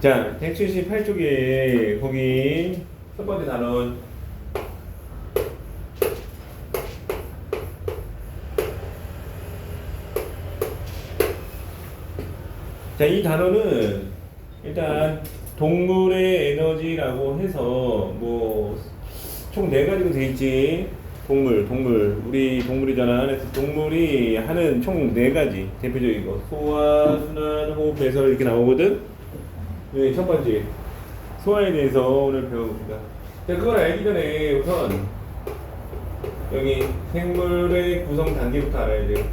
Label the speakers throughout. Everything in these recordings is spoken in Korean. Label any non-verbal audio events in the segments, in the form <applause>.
Speaker 1: 자, 178쪽에 거기 첫 번째 단원 자, 이 단어는 일단 동물의 에너지라고 해서 뭐 총 네 가지로 돼 있지. 동물, 동물. 우리 동물이잖아. 그래서 동물이 하는 총 네 가지. 대표적인 거. 소화, 순환, 호흡, 배설 이렇게 나오거든. 네, 첫 번째. 소화에 대해서 오늘 배워봅니다. 자, 그걸 알기 전에 우선 여기 생물의 구성 단계부터 알아야 돼요.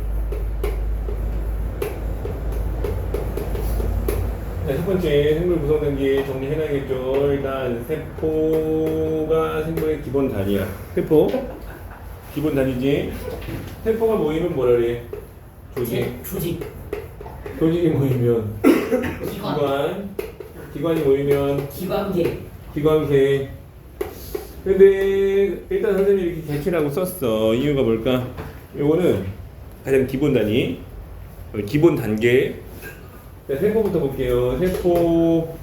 Speaker 1: 자, 첫 번째 생물 구성 단계 정리해놔야겠죠. 일단 세포가 생물의 기본 단위야. 세포 기본 단위지. 세포가 모이면 뭐라 그래? 조직.
Speaker 2: 조직
Speaker 1: 조직이 모이면
Speaker 2: 기관
Speaker 1: 기관. 기관이 모이면
Speaker 2: 기관계
Speaker 1: 기관계. 근데 일단 선생님이 이렇게 개체라고 썼어. 이유가 뭘까? 요거는 가장 기본 단위, 어, 기본 단계. 자, 세포부터 볼게요. 세포.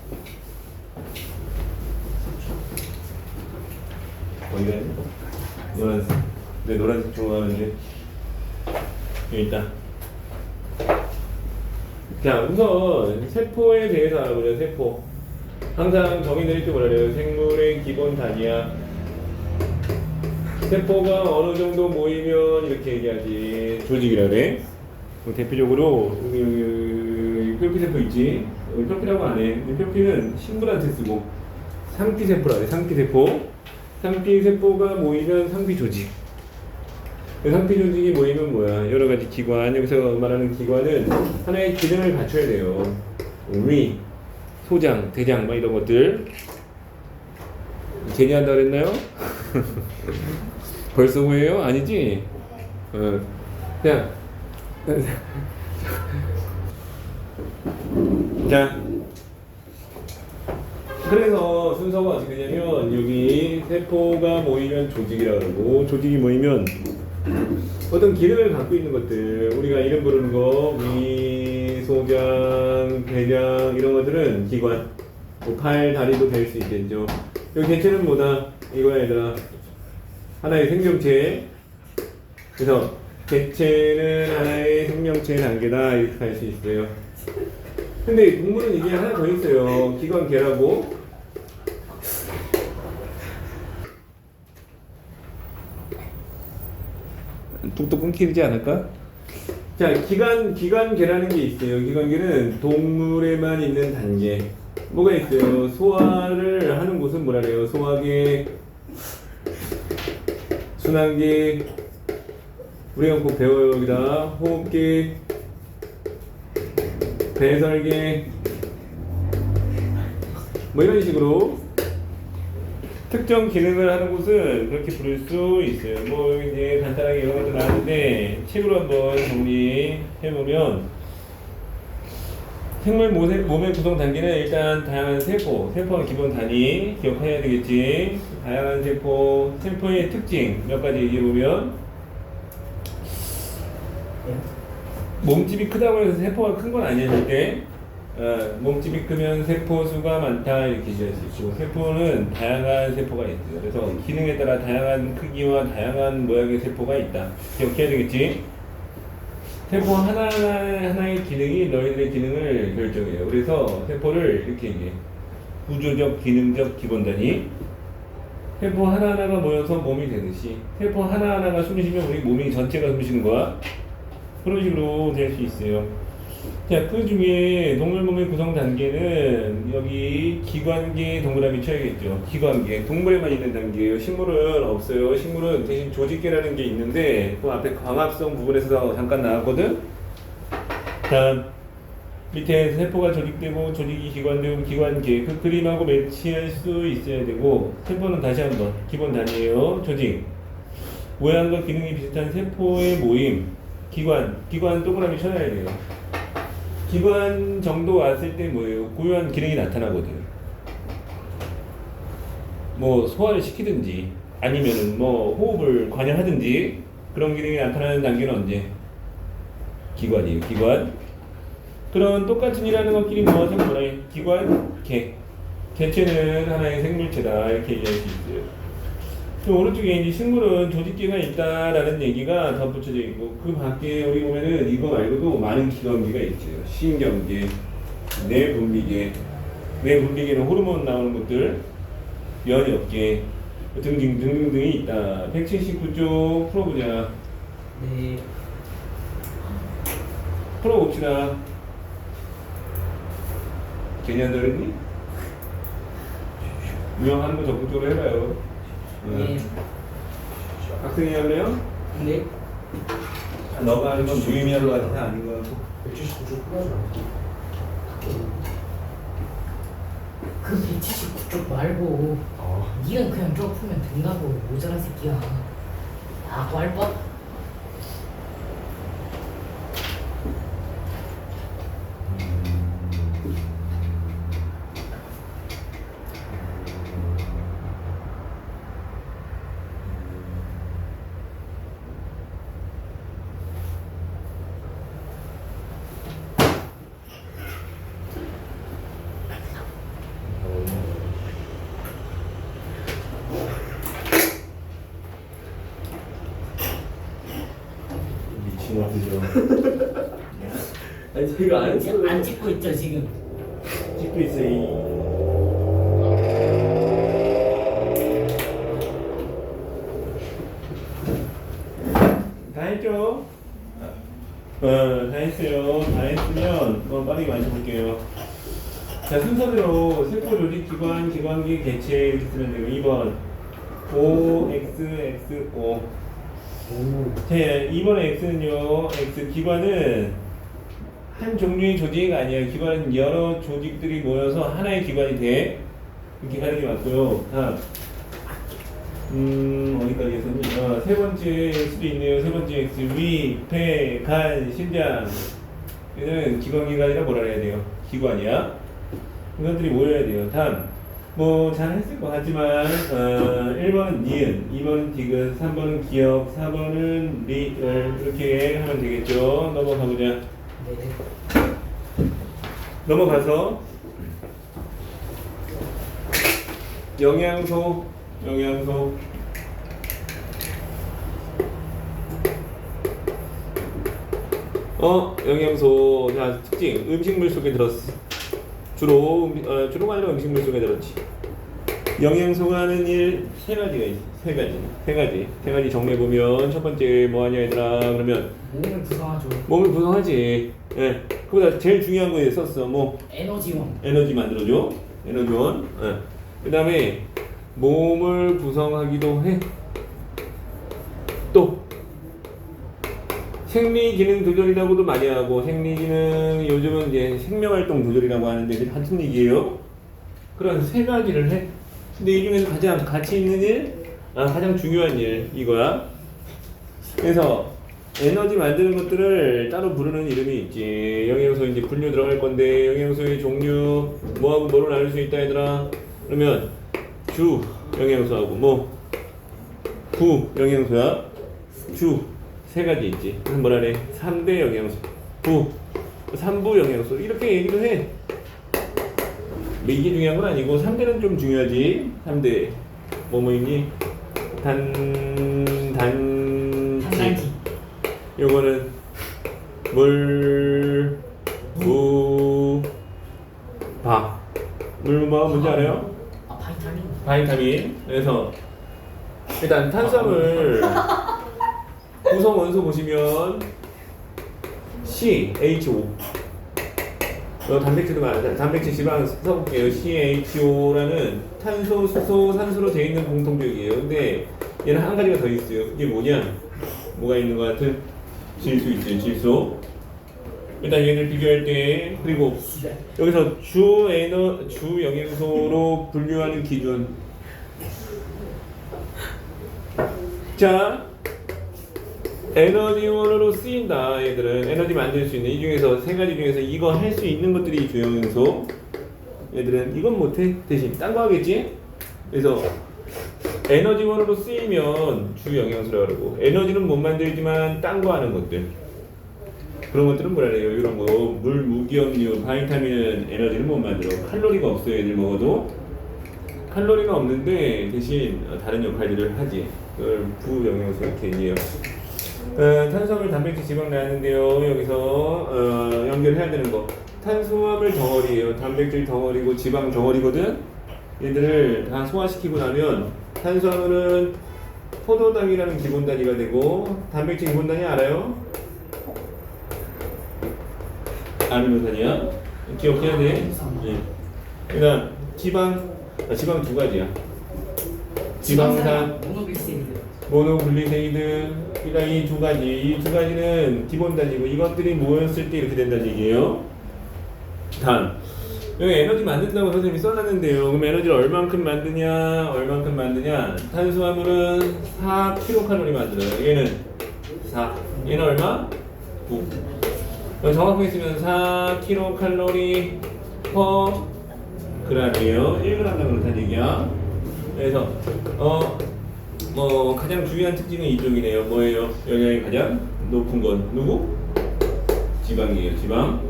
Speaker 1: 어디가 있냐? 노란색. 네, 노란색 좋아하는데. 여기 있다. 자, 우선 세포에 대해서 알아보자. 세포. 항상 정의들이 좀 뭐라 그래요? 생물의 기본 단위야. 세포가 어느 정도 모이면 이렇게 얘기하지. 조직이라 그래. 뭐 대표적으로 여기, 여기 표피세포 있지. 여기 표피라고 안 해. 근데 표피는 식물한테 쓰고 상피 세포라 해. 상피 세포. 상피 세포가 모이면 상피 조직. 그 상피조직이 모이면 뭐야? 여러 가지 기관. 여기서 말하는 기관은 하나의 기능을 갖춰야 돼요. 위, 소장, 대장, 막 이런 것들. 제니한다 그랬나요? <laughs> 벌써 후회요? 아니지? 어. 자, <laughs> 자, 그래서 순서가 어떻게 되냐면 여기 세포가 모이면 조직이라 그러고 조직이 모이면 어떤 기능을 갖고 있는 것들 우리가 이름 부르는 거 위, 소장, 대장 이런 것들은 기관 뭐 팔, 다리도 될 수 있겠죠. 여기 개체는 뭐다? 이거야 얘들아. 하나의 생명체. 그래서 개체는 하나의 생명체 단계다 이렇게 할 수 있어요. 근데 동물은 이게 하나 더 있어요. 기관계라고 뚝뚝 끊기지 않을까? 자, 기관, 기관계라는 게 있어요. 기관계는 동물에만 있는 단계. 뭐가 있어요? 소화를 하는 곳은 뭐라 그래요? 소화계, 순환계, 우리가 꼭 배워요, 여기다. 호흡계, 배설계, 뭐 이런 식으로 특정 기능을 하는 곳은 그렇게 부를 수 있어요. 뭐 이제 간단하게 이런 것도 나왔는데 책으로 한번 정리해 보면 생물 몸의, 몸의 구성 단계는 일단 다양한 세포, 세포의 기본 단위 기억해야 되겠지. 다양한 세포, 세포의 특징 몇 가지 얘기해 보면 몸집이 크다고 해서 세포가 큰 건 아니야 절대. 어, 몸집이 크면 세포 수가 많다 이렇게 이해할 수 있고 세포는 다양한 세포가 있어요. 그래서 기능에 따라 다양한 크기와 다양한 모양의 세포가 있다. 기억해야 되겠지? 세포 하나 하나의 기능이 너희들의 기능을 결정해요. 그래서 세포를 이렇게 얘기해. 구조적, 기능적 기본 단위. 세포 하나하나가 모여서 몸이 되듯이 세포 하나하나가 숨 쉬면 우리 몸이 전체가 숨 쉬는 거야. 그런 식으로 될 수 있어요. 자, 그 중에 동물 몸의 구성 단계는 여기 기관계 동그라미 쳐야겠죠. 기관계. 동물에만 있는 단계예요. 식물은 없어요. 식물은 대신 조직계라는 게 있는데 그 앞에 광합성 부분에서 잠깐 나왔거든. 자, 밑에 세포가 조직되고 조직이 기관되고 기관계 그 그림하고 매치할 수 있어야 되고 세포는 다시 한번 기본 단위예요. 조직. 모양과 기능이 비슷한 세포의 모임. 기관. 기관 동그라미 쳐야 돼요. 기관 정도 왔을 때 뭐예요? 고유한 기능이 나타나거든. 뭐 소화를 시키든지 아니면은 뭐 호흡을 관여하든지 그런 기능이 나타나는 단계는 언제? 기관이에요. 기관. 그런 똑같은 일하는 것끼리 모아서 뭐라 해? 기관, 개. 개체는 하나의 생물체다 이렇게 얘기할 수 있어요. 그 오른쪽에 이제 식물은 조직계가 있다라는 얘기가 덧붙여져 있고 그 밖에 우리 보면은 이거 말고도 많은 기관계가 있죠. 신경계, 뇌분비계, 뇌분비계는 호르몬 나오는 것들, 면역계 등등 등등등이 있다. 179쪽 풀어보자.
Speaker 2: 네.
Speaker 1: 풀어봅시다. 들었니? 유형하는 거 적극적으로 해봐요.
Speaker 2: 네.
Speaker 1: 학생이 할래요?
Speaker 2: 네.
Speaker 1: 너가 하는 건 무의미 하는 거 같아 아닌 거 같고
Speaker 3: 179쪽 풀어줘.
Speaker 2: 그 179쪽 말고
Speaker 3: 아.
Speaker 2: 니는 그냥 쭉 풀면 된다고 모자란 새끼야. 야구 할 뻔?
Speaker 1: 미친 것 같으죠.
Speaker 3: 아니 제가 안
Speaker 2: 지금 안 찍고 있죠 지금.
Speaker 1: 찍고 있어 이. 다 했죠? 어, 다 했어요. 다 했으면 한번 빠르게 맞춰볼게요. 자, 순서대로 세포 조직 기관, 기관기 개체 이렇게 쓰면 되고 2번 O, X, X, O
Speaker 3: 오.
Speaker 1: 자, 2번의 X는요, X 기관은 한 종류의 조직 아니에요. 기관은 여러 조직들이 모여서 하나의 기관이 돼. 이렇게 가는 게 맞고요. 다음. 음, 어디까지 했었니? 어, 세 번째 수도 있네요. 세 번째 X. 위, 폐, 간, 심장. 얘는 기관기가 아니라 뭐라 해야 돼요? 기관이야. 이것들이 모여야 돼요. 다음. 뭐, 잘 했을 것 같지만, 어, 1번은 니은, 2번은 디귿, 3번은 기억, 4번은 리을. 이렇게 하면 되겠죠. 넘어가보자.
Speaker 2: 네.
Speaker 1: 넘어가서 영양소 영양소. 어 영양소. 자 특징. 음식물 속에 들었어 주로 음, 어, 주로가 아니라 음식물 속에 들었지. 영양소가 하는 일 세 가지가 있어 세 가지 세 가지 세 가지 정리해 보면 첫 번째 뭐 하냐 얘들아 그러면
Speaker 2: 몸을 구성하죠.
Speaker 1: 몸을 구성하지 예 그보다 제일 중요한 거에 썼어 뭐
Speaker 2: 에너지원.
Speaker 1: 에너지 만들어줘. 에너지원. 예. 그 다음에 몸을 구성하기도 해. 또 생리 기능 조절이라고도 많이 하고 생리 기능 요즘은 이제 생명 활동 조절이라고 하는데 이게 같은 얘기예요. 그런 세 가지를 해. 근데 이 중에서 가장 가치 있는 일, 아, 가장 중요한 일 이거야. 그래서 에너지 만드는 것들을 따로 부르는 이름이 있지. 영양소 이제 분류 들어갈 건데 영양소의 종류 뭐하고 뭐로 나눌 수 있다 얘들아. 그러면 주 영양소하고 뭐 부 영양소야. 주 세 가지 있지. 뭐라 그래? 3대 영양소. 부 3부 영양소 이렇게 얘기를 해. 뭐 이게 중요한 건 아니고 3대는 좀 중요하지. 3대 뭐뭐 있니? 단 단지.
Speaker 2: 단단지.
Speaker 1: 요거는 물, 무, 바. 물, 뭐 뭔지 알아요?
Speaker 2: 아 바이타민.
Speaker 1: 바이타민. 그래서 일단 탄수화물 구성 원소 보시면 CHO. 어, 단백질도 많아. 단백질 지방 써볼게요. CHO라는 탄소, 수소, 산소로 되어 있는 공통적이에요. 근데 얘는 한 가지가 더 있어요. 이게 뭐냐? 뭐가 있는 것 같은? 질소 있어요. 질소. 일단 얘를 비교할 때 그리고 여기서 주 에너 주 영양소로 분류하는 기준. 자, 에너지원으로 쓰인다. 얘들은 에너지 만들 수 있는 이 중에서 세 가지 중에서 이거 할 수 있는 것들이 주 영양소. 얘들은 이건 못해 대신 딴 거 하겠지. 그래서 에너지원으로 쓰이면 주 영양소라고 그러고 에너지는 못 만들지만 딴 거 하는 것들. 그런 것들은 뭐라 그래요? 이런 거 물, 무기염류, 바이타민은 에너지를 못 만들어. 칼로리가 없어요. 애들 먹어도 칼로리가 없는데 대신 다른 역할들을 하지. 그걸 부영양소 이렇게 얘기해요. 어, 탄수화물, 단백질, 지방 나는데요. 여기서 어, 연결해야 되는 거. 탄수화물 덩어리예요. 단백질 덩어리고 지방 덩어리거든. 얘들을 다 소화시키고 나면 탄수화물은 포도당이라는 기본 단위가 되고 단백질 기본 단위 알아요? 아미노 단위야. 기억해야 돼. 예. 그다음 지방 아, 지방 두 가지야. 지방산
Speaker 2: 모노글리세리드
Speaker 1: 모노글리세이드 그러니까 이 두 가지 이 두 가지는 기본 단위고 이것들이 모였을 때 이렇게 된다는 얘기예요. 다음 여기 에너지 만든다고 선생님이 써놨는데요. 그럼 에너지를 얼만큼 만드냐 얼만큼 만드냐 탄수화물은 4kcal 만들어요. 얘는 4 얘는 얼마? 9 여기 정확하게 쓰면 4kcal per g이에요. 1g당 그렇다는 얘기야. 그래서 어 뭐 가장 중요한 특징은 이쪽이네요. 뭐예요? 영양이 가장 높은 건 누구? 지방이에요. 지방.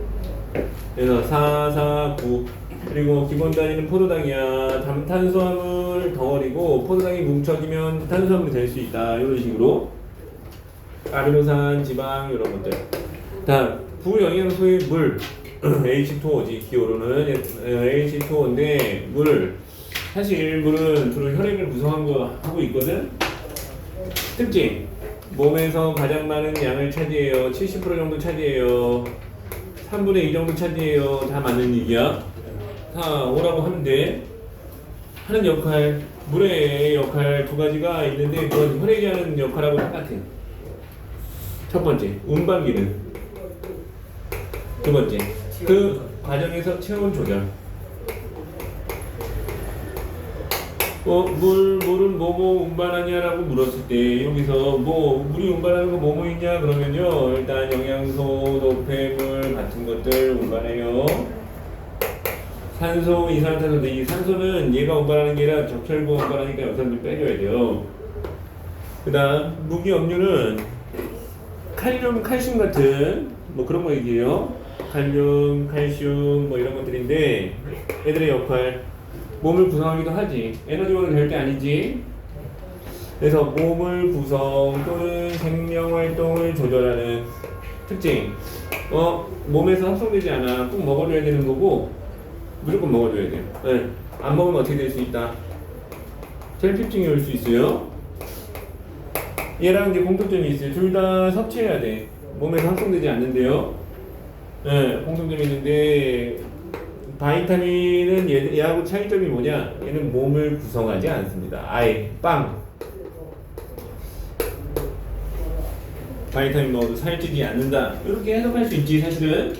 Speaker 1: 그래서 4, 4, 9 그리고 기본 단위는 포도당이야. 담- 탄수화물 덩어리고 포도당이 뭉쳐지면 탄수화물이 될 수 있다. 이런 식으로 아미노산, 지방 이런 것들. 다음 부영양소의 물 H2O지 기호로는 H2O인데 물 사실 물은 주로 혈액을 구성한 거 하고 있거든. 특징 몸에서 가장 많은 양을 차지해요. 70% 정도 차지해요. 3분의 2 정도 차지해요. 다 맞는 얘기야. 다 오라고 돼. 하는 역할 물의 역할 두 가지가 있는데 그건 혈액이 하는 역할하고 똑같아요. 첫 번째 운반 기능. 두 번째 그 과정에서 체온 조절. 어, 물, 물은 뭐뭐 운반하냐라고 물었을 때 여기서 뭐 물이 운반하는 거 뭐뭐 있냐 그러면요 일단 영양소, 노폐물 같은 것들 운반해요. 산소, 이산화탄소, 이 산소는 얘가 운반하는 게 아니라 적혈구 운반하니까 여기서 좀 빼줘야 돼요. 그 다음 무기 염류는 칼륨, 칼슘 같은 뭐 그런 거 얘기해요. 칼륨, 칼슘 뭐 이런 것들인데 애들의 역할 몸을 구성하기도 하지. 에너지원은 절대 아니지. 그래서 몸을 구성 또는 생명 활동을 조절하는 특징. 어 몸에서 합성되지 않아. 꼭 먹어줘야 되는 거고 무조건 먹어줘야 돼요. 네. 안 먹으면 어떻게 될 수 있다. 셀피증이 올 수 있어요. 얘랑 이제 공통점이 있어요. 둘 다 섭취해야 돼. 몸에서 합성되지 않는데요. 네, 공통점이 있는데 바이타민은 얘, 얘하고 차이점이 뭐냐? 얘는 몸을 구성하지 않습니다. 아예 빵. 바이타민 먹어도 살찌지 않는다. 이렇게 해석할 수 있지 사실은.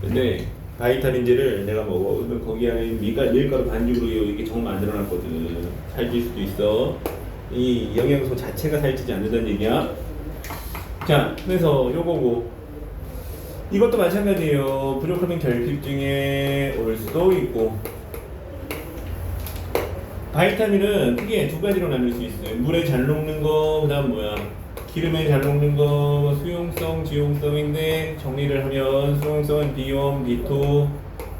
Speaker 1: 근데 바이타민제를 내가 먹으면 거기 안에 밀가, 밀가루 반죽으로 이게 정 만들어놨거든. 살찔 수도 있어. 이 영양소 자체가 살찌지 않는다는 얘기야. 자, 그래서 요거고 이것도 마찬가지예요. 부족하면 결핍증에 올 수도 있고. 바이타민은 크게 두 가지로 나눌 수 있어요. 물에 잘 녹는 거, 그 다음 뭐야? 기름에 잘 녹는 거, 수용성, 지용성인데 정리를 하면 수용성은 B1, B2,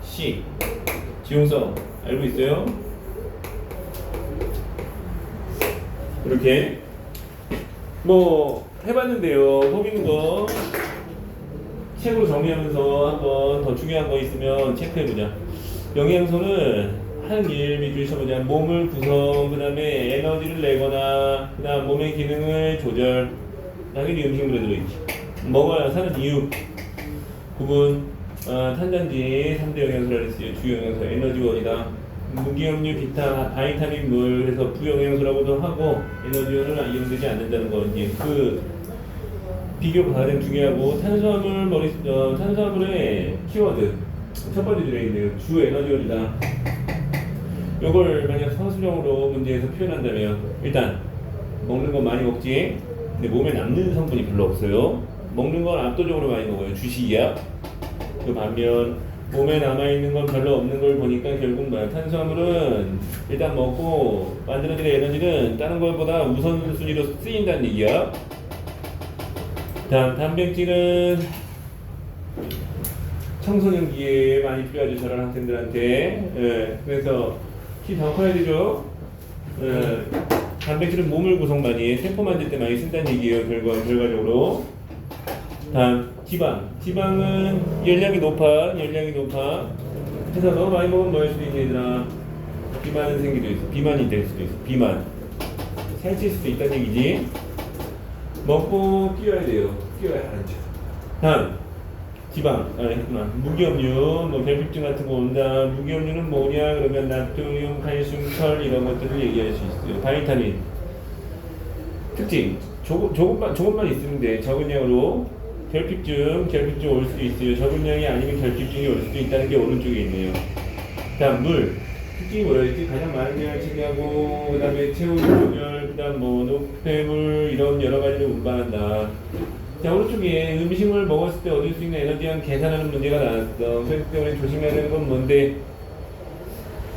Speaker 1: C. 지용성 알고 있어요? 이렇게 뭐 해봤는데요. 뽑는 거 책으로 정리하면서 한번 더 중요한 거 있으면 체크해보자. 영양소는 한일 위주로 쳐보자. 몸을 구성, 그 다음에 에너지를 내거나, 그 다음 몸의 기능을 조절. 당연히 음식물에 들어있지. 먹어야 사는 이유. 구분, 어, 탄단지 3대 영양소라 했어요. 주 영양소, 에너지원이다. 무기염류, 비타, 바이타민, 물, 그래서 부영양소라고도 하고, 에너지원은 이용되지 않는다는 거. 이제 그 비교가 가장 중요하고 탄수화물 머리 어, 탄수화물의 키워드 첫 번째 들어있네요 주 에너지원이다. 요걸 만약 서술형으로 문제에서 표현한다면 일단 먹는 건 많이 먹지 근데 몸에 남는 성분이 별로 없어요. 먹는 건 압도적으로 많이 먹어요. 주식이야 그 반면 몸에 남아있는 건 별로 없는 걸 보니까 결국 뭐야 탄수화물은 일단 먹고 만들어지는 에너지는 다른 것보다 우선순위로 쓰인다는 얘기야 다음 단백질은 청소년기에 많이 필요하죠 저런 학생들한테. 예, 그래서 키더 커야 되죠? 예, 단백질은 몸을 구성 많이 해. 세포 만들 때 많이 쓴다는 얘기예요 결과, 결과적으로. 다음 지방. 지방은 열량이 높아 열량이 높아. 그래서 너무 많이 먹으면 뭐할 수도 있니 얘들아 비만은 생기도 있어 비만이 될 수도 있어 비만. 살찔 수도 있다는 얘기지 먹고 뛰어야 돼요. 뛰어야 하죠 다음 지방. 아 했구나. 무기염류 뭐 결핍증 같은 거 온다. 무기염류는 뭐냐? 그러면 나트륨 칼슘 철 이런 것들을 얘기할 수 있어요. 바이타민. 특징. 조금, 조금만 조금만 있으면 돼. 적은 양으로 결핍증 결핍증 올 수도 있어요. 적은 양이 아니면 결핍증이 올 수도 있다는 게 오른쪽에 있네요. 다음 물. 특징이 뭐였지 가장 많은 양을 차지하고 그 다음에 조절 그 다음 뭐 노폐물 이런 여러 가지를 운반한다. 자 오른쪽에 음식을 먹었을 때 얻을 수 있는 에너지랑 계산하는 문제가 나왔어. 그렇기 때문에 조심해야 되는 건 뭔데?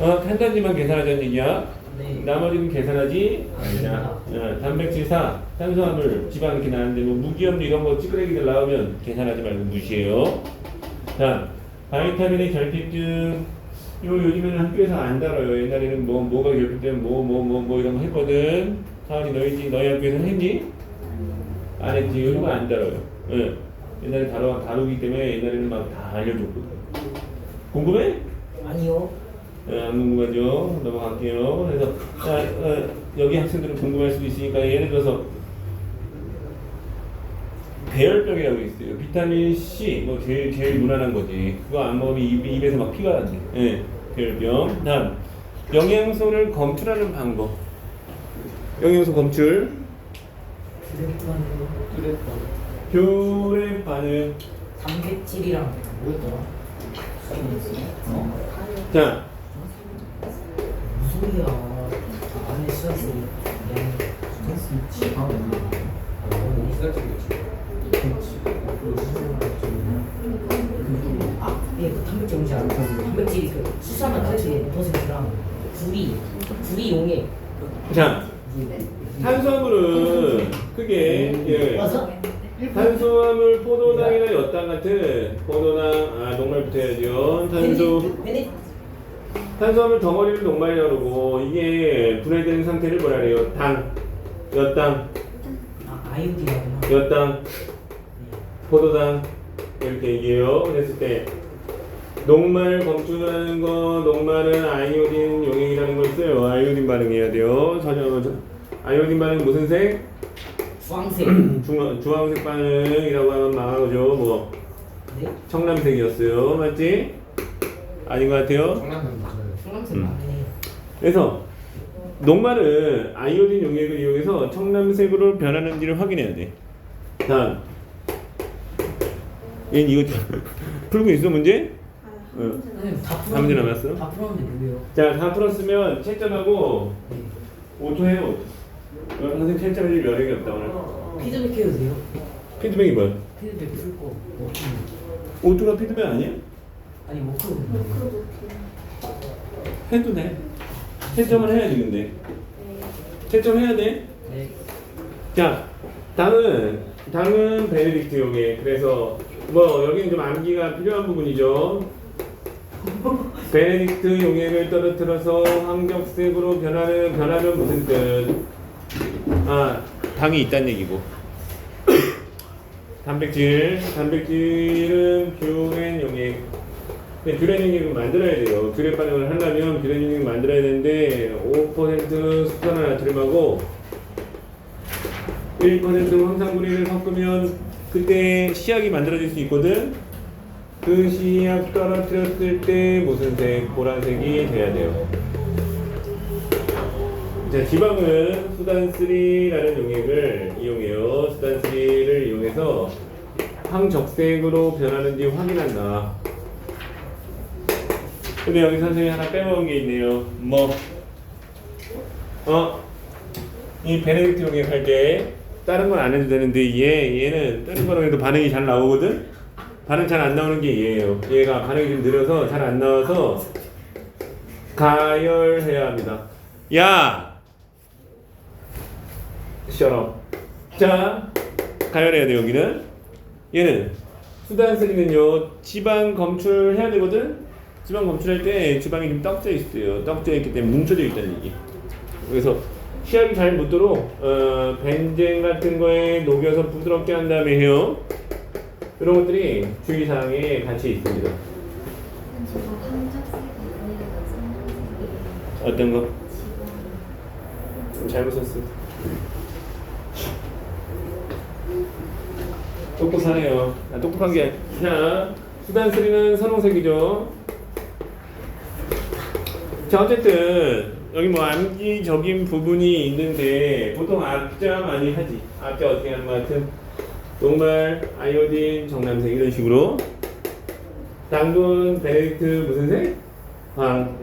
Speaker 1: 어, 탄단지만 계산하자는 얘기야?
Speaker 2: 네.
Speaker 1: 나머지는 계산하지? 않냐 어, 단백질 4 탄수화물 지방 이렇게 나왔는데 뭐 무기염 이런 거 찌끄레기들 나오면 계산하지 말고 무시해요. 자 바이타민의 결핍증 요 요즘에는 학교에서 안 다뤄요 옛날에는 뭐 뭐가 결핍되면 뭐 뭐 뭐 뭐 이런 거 했거든 사원이 너희 너희 학교에서는 했니? 안 했지 요즘은 안 다뤄요 예. 옛날에 다뤄, 다루기 때문에 옛날에는 막 다 알려줬거든 궁금해?
Speaker 2: 아니요.
Speaker 1: 예, 안 궁금하죠? 넘어갈게요. 그래서 자, 어, 여기 학생들은 궁금할 수도 있으니까 예를 들어서 배열병이라고 있어요. 비타민 C 뭐 제일 제일 무난한 거지. 그거 안 먹으면 입, 입에서 막 피가 나지. 예, 배열병. 다음 영양소를 검출하는 방법. 영양소 검출. 교래 반응.
Speaker 2: 단백질이랑 뭐였더라? 어?
Speaker 1: 자,
Speaker 2: 무슨 소리야? 안에 수학이 그냥 지방. 아, 예, 그 단백질 뭔지 알아? 단백질이 그 수산화 단백질 5%랑 구리, 구리 용액.
Speaker 1: 자, 탄수화물은 크게 예. 탄수화물 포도당이나 엿당 같은 포도당 아 녹말부터 해야죠 탄수
Speaker 2: 베네
Speaker 1: 탄수화물 덩어리를 녹말이라고 그러고 이게 분해되는 상태를 뭐라 그래요 당 엿당
Speaker 2: 아 아이오딘이구나.
Speaker 1: 엿당 포도당 이렇게 얘기해요 그랬을 때 녹말 검출하는 거 녹말은 아이오딘 용액이라는 걸 써요 아이오딘 반응해야 돼요 전혀 저- 아이오딘 반응 무슨 색?
Speaker 2: 주황색. <clears throat>
Speaker 1: 중앙, 주황색 반응이라고 하면 망하죠 뭐
Speaker 2: 네?
Speaker 1: 청남색이었어요. 맞지? 아닌 것 같아요. 음.
Speaker 2: 맞네.
Speaker 1: 그래서 녹말은 아이오딘 용액을 이용해서 청남색으로 변하는지를 확인해야 돼. 다음. 얘 이거 풀고 있어 문제? 응.
Speaker 2: 선생님
Speaker 1: 다한 문제 남았어?
Speaker 2: 다 풀었는데 왜요?
Speaker 1: 자, 다 풀었으면 채점하고
Speaker 2: 네.
Speaker 1: 5초 해요. 어, 선생님 채점할 일 여력이 없다 오늘.
Speaker 2: 피드백 해도 돼요?
Speaker 1: 피드백이 뭐야?
Speaker 2: 피드백 풀고 뭐
Speaker 1: 5초가 피드백 아니야?
Speaker 2: 아니 뭐 풀고
Speaker 1: 해도 돼. 채점을 해야지 근데. 채점해야 돼.
Speaker 2: 네.
Speaker 1: 자, 당은 당은 베네딕트 용액. 그래서 뭐 여기는 좀 암기가 필요한 부분이죠. 베네딕트 용액을 떨어뜨려서 황적색으로 변하는 변하면 무슨 뜻? 아, 당이 있다는 얘기고. 단백질, 단백질은 뷰렌 용액. 근데 뷰렌 용액을 만들어야 돼요. 뷰렌 반응을 하려면 뷰렌 용액 만들어야 되는데 5% 수산화 나트륨하고 1% 황산구리를 섞으면 그때 시약이 만들어질 수 있거든. 그 시약 떨어뜨렸을 때 무슨 색? 보라색이 돼야 돼요. 자, 지방은 수단3라는 용액을 이용해요. 수단3를 이용해서 황적색으로 변하는지 확인한다. 근데 여기 선생님이 하나 빼먹은 게 있네요. 뭐? 어? 이 베네딕트 용액 할때 다른 건 안 해도 되는데 얘 얘는 다른 거랑 해도 반응이 잘 나오거든. 반응 잘 안 나오는 게 얘예요. 얘가 반응이 좀 느려서 잘 안 나와서 가열해야 합니다. 야, up. 자, 가열해야 돼 여기는. 얘는 수단 쓰리는요 지방 검출해야 되거든. 지방 검출할 때 지방이 좀 떡져 있어요. 떡져 있기 때문에 뭉쳐져 있다는 얘기. 그래서 시합이 잘 묻도록 어, 벤젠 같은 거에 녹여서 부드럽게 한 다음에 해요. 이런 것들이 주의사항에 같이 있습니다. 어떤 거? 잘못 썼어. 똑똑하네요. 아, 똑똑한 게 자, 수단 쓰리는 선홍색이죠. 자, 어쨌든 여기 뭐 암기적인 부분이 있는데 보통 앞자 많이 하지. 앞자 어떻게 하는 것 같은 녹말, 아이오딘, 정남색 이런 식으로. 당분, 베네딕트 무슨 색? 황.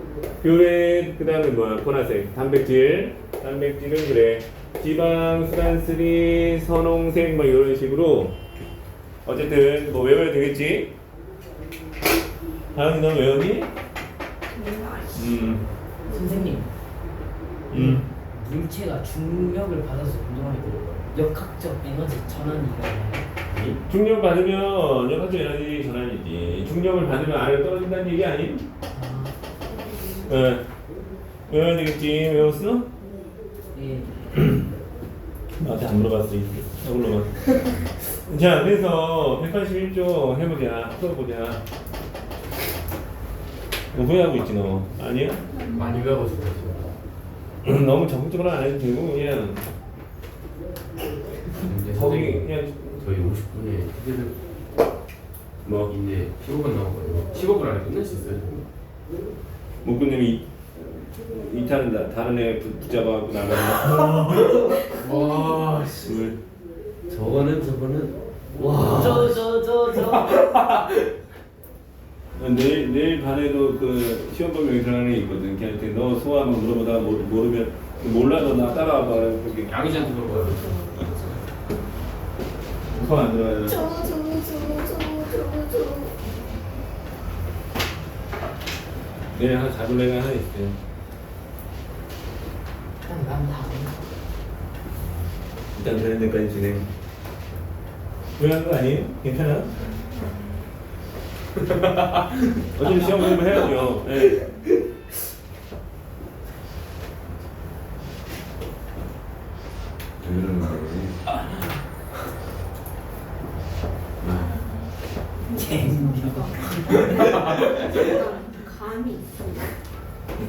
Speaker 1: 뷰렛 그 다음에 뭐야? 보라색. 단백질. 단백질은 그래. 지방, 수단쓰리, 선홍색 뭐 이런 식으로 어쨌든 뭐 외워야 되겠지? 다음이 넌 외우니? 음.
Speaker 2: 선생님
Speaker 1: 음.
Speaker 2: 물체가 중력을 받아서 운동하게 돼요 역학적 에너지 전환이 일어나요
Speaker 1: 중력 받으면 역학적 에너지 전환이지. 중력을 받으면 아래로 떨어진다는 얘기 아님?
Speaker 2: 아,
Speaker 1: 어. 외워야 되겠지. 외웠어?
Speaker 2: 예.
Speaker 1: 나한테 안 물어봤어. 저걸로만. <laughs> 자, 그래서 181조 해보자. 풀어보자. 너 후회하고 있지, 너. 아니야?
Speaker 3: 많이 싶어요.
Speaker 1: 너무 적극적으로 안 해도 되고, 그냥.
Speaker 3: 이제
Speaker 1: 거기,
Speaker 3: 선생님
Speaker 1: 그냥,
Speaker 3: 저희 50분에 휴게를
Speaker 1: 뭐,
Speaker 3: 인데 15분 나오거든요. 15분 안에 끝낼 수 있어요.
Speaker 1: 목구님이 이타는 다, 다른 애 붙- 붙잡아갖고 나가는
Speaker 3: 와, 씨.
Speaker 1: 물.
Speaker 3: 저거는 저거는 와.
Speaker 2: 저저 저저 <laughs>
Speaker 1: 내일, 내일 반에도 그 시험 여기 들어가는 애 있거든. 걔한테 너 소화 한번 물어보다가 모- 모르면, 몰라, 너나 따라와봐. 그렇게
Speaker 3: 양이지한테 물어봐요.
Speaker 1: 소화 안 들어가요. 내일 하나 잡을 애가 하나 있어요.
Speaker 2: 난다
Speaker 1: 일단 되는 데까지 진행. 후회한 거 아니에요? 괜찮아? <laughs> 어차피 시험 공부 해야죠. 네.
Speaker 4: 감이.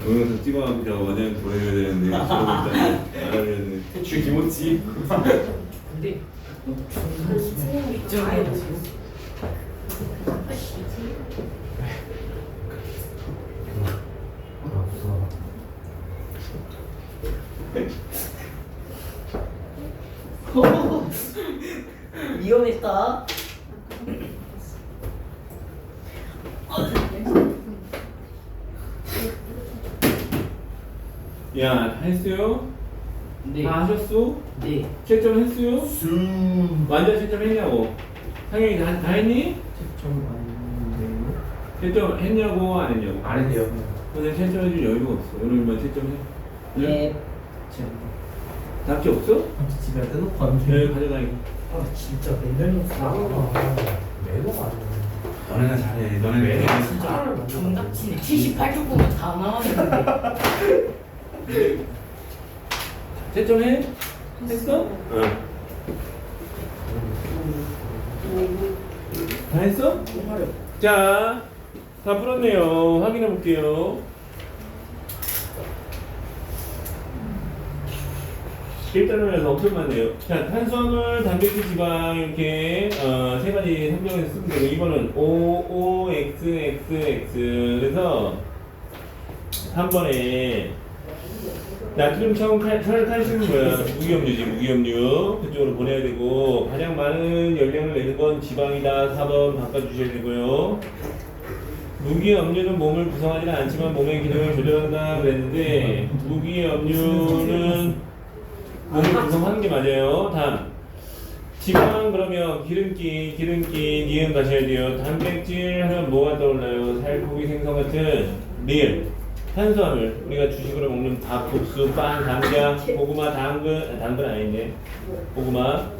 Speaker 1: 동영상 찍어가지고 제가 원장 보내줘야 되는데 안.
Speaker 3: 주 김치.
Speaker 2: 근데 위험했다
Speaker 1: 야, 다 했어요?
Speaker 2: 네.
Speaker 1: 다 하셨어?
Speaker 2: 네.
Speaker 1: 채점 했어요? 완전 채점 했냐고? 상영이 다, 다 했니?
Speaker 2: 좀 왔는데.
Speaker 1: 채점 했냐고 안 했냐고?
Speaker 3: 안 했대요.
Speaker 1: 근데 채점해줄 여유가 없어. 오늘만 채점해.
Speaker 2: 예.
Speaker 1: 답지 없어?
Speaker 2: 집에 떼놓고 왔는데.
Speaker 1: 네, 가져다니고.
Speaker 2: 아 진짜 맨날.
Speaker 3: 매너가 아니야.
Speaker 1: 너네가 잘해. 너네가 잘해.
Speaker 2: 진짜 정답치네. 78조 보면 다 나왔는데.
Speaker 1: 채점해? 했어? 응. 다 했어? 자, 다 풀었네요. 확인해 볼게요. 일단은 엄청 많네요. 자, 탄수화물, 단백질, 지방 이렇게 어, 세 가지 설명해서 쓰면 되고 이거는 O, O, X, X, X 그래서 한 번에 나트륨, 청, 칼, 철, 칼슘은 뭐야? 무기염류지, 무기염류. 그쪽으로 보내야 되고, 가장 많은 열량을 내는 건 지방이다. 4번 바꿔주셔야 되고요. 무기염류는 몸을 구성하지는 않지만 몸의 기능을 조절한다 그랬는데, 무기염류는 몸을 구성하는 게 맞아요. 다음. 지방 그러면 기름기, 기름기, 니은 가셔야 돼요. 단백질 하면 뭐가 떠올라요? 살코기 생선 같은 리을. 탄수화물 우리가 주식으로 먹는 밥, 국수, 빵, 감자, 고구마, 당근, 아, 당근 아닌데 고구마,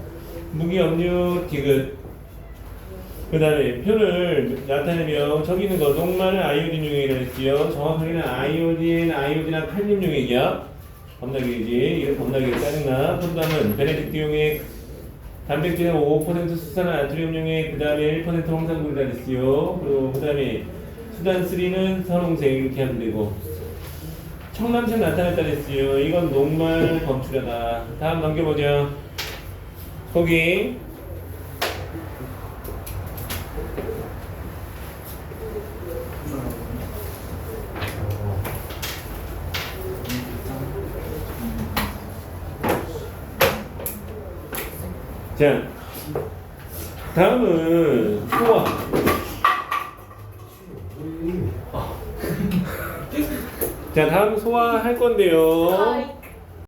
Speaker 1: 무기 염류, 디귿 그 다음에 표를 나타내면 저기 있는 거 녹말은 아이오딘 용액이라 했지요. 정확하게는 아이오딘, 아이오딘이나 칼륨 용액이야. 겁나 길지. 이름 겁나 길게 짜증나. 포도당은 베네딕트 용액, 단백질은 5% 수산 나트륨 용액, 그 다음에 1% 홍산물이라 했지요. 그리고 그 다음에 수단 3는 선홍색 이렇게 하면 되고. 청남색 나타냈다 그랬어요. 이건 녹말 검출하다. 다음 넘겨보죠. 거기 자 다음은 소화. 자 다음 소화할 건데요.